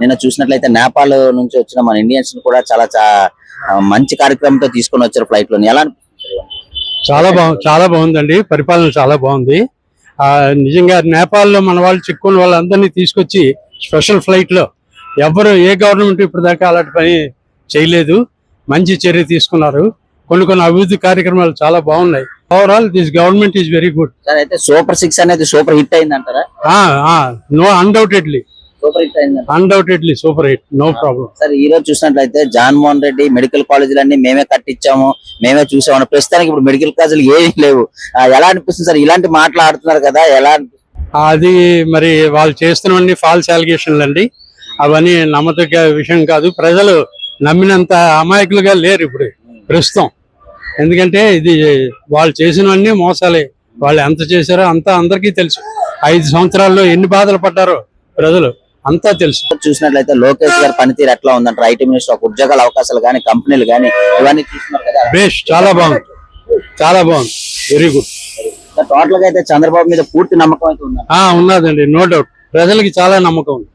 నిన్న చూసినట్లయితే నేపాల్ నుంచి వచ్చిన మన ఇండియన్స్ కూడా చాలా మంచి కార్యక్రమంతో తీసుకొని వచ్చారు ఫ్లైట్లో ఎలా? చాలా బాగుంది చాలా బాగుందండి. పరిపాలన చాలా బాగుంది. ఆ నిజంగా నేపాల్లో మన వాళ్ళు చిక్కున్న వాళ్ళందరినీ తీసుకొచ్చి స్పెషల్ ఫ్లైట్లో ఎవరు ఏ గవర్నమెంట్ ఇప్పటిదాకా అలాంటి పని చేయలేదు. మంచి చర్య తీసుకున్నారు. కొన్ని కొన్ని అభివృద్ధి కార్యక్రమాలు చాలా బాగున్నాయి. Overall this government is very good super six అనేది సూపర్ హిట్ అయింది అంటారా no undoubtedly undoubtedly super hit. No problem sir ఈ రోజు చూసినట్లయితే జగన్మోహన్ రెడ్డి మెడికల్ కాలేజీలన్నీ మేమే కట్టించాము మేమే చూసాము. ప్రస్తుతానికి ఇప్పుడు మెడికల్ కాలేజీలు ఏమీ లేవు. ఎలా అనిపిస్తుంది సార్? ఇలాంటి మాటలు ఆడుతున్నారు కదా ఎలా? అది మరి వాళ్ళు చేస్తున్నవన్నీ ఫాల్స్ అలిగేషన్లు అండి. అవన్నీ నమ్మదగ్గ విషయం కాదు. ప్రజలు నమ్మినంత అమాయకులుగా లేరు ఇప్పుడు ప్రస్తుతం. ఎందుకంటే ఇది వాళ్ళు చేసినవన్నీ మోసాలే. వాళ్ళు ఎంత చేశారో అంతా అందరికీ తెలుసు. ఐదు సంవత్సరాల్లో ఎన్ని బాధలు పడ్డారో ప్రజలు. అంతా తెలుసు. చూసినట్లయితే లోకేష్ గారి పనితీరు ఎట్లా ఉందంటారు ఐటీ మినిస్టర్ ఒక ఉద్యోగాల అవకాశాలు కానీ కంపెనీలు కానీ ఇవన్నీ చూస్తున్నారు కదా. బేష్ చాలా బాగుంది. చాలా బాగుంది. వెరీ గుడ్ టోటల్గా అయితే చంద్రబాబు మీద పూర్తి నమ్మకం అయితే ఉంది? ఉన్నదండి నో డౌట్. ప్రజలకి చాలా నమ్మకం ఉంది.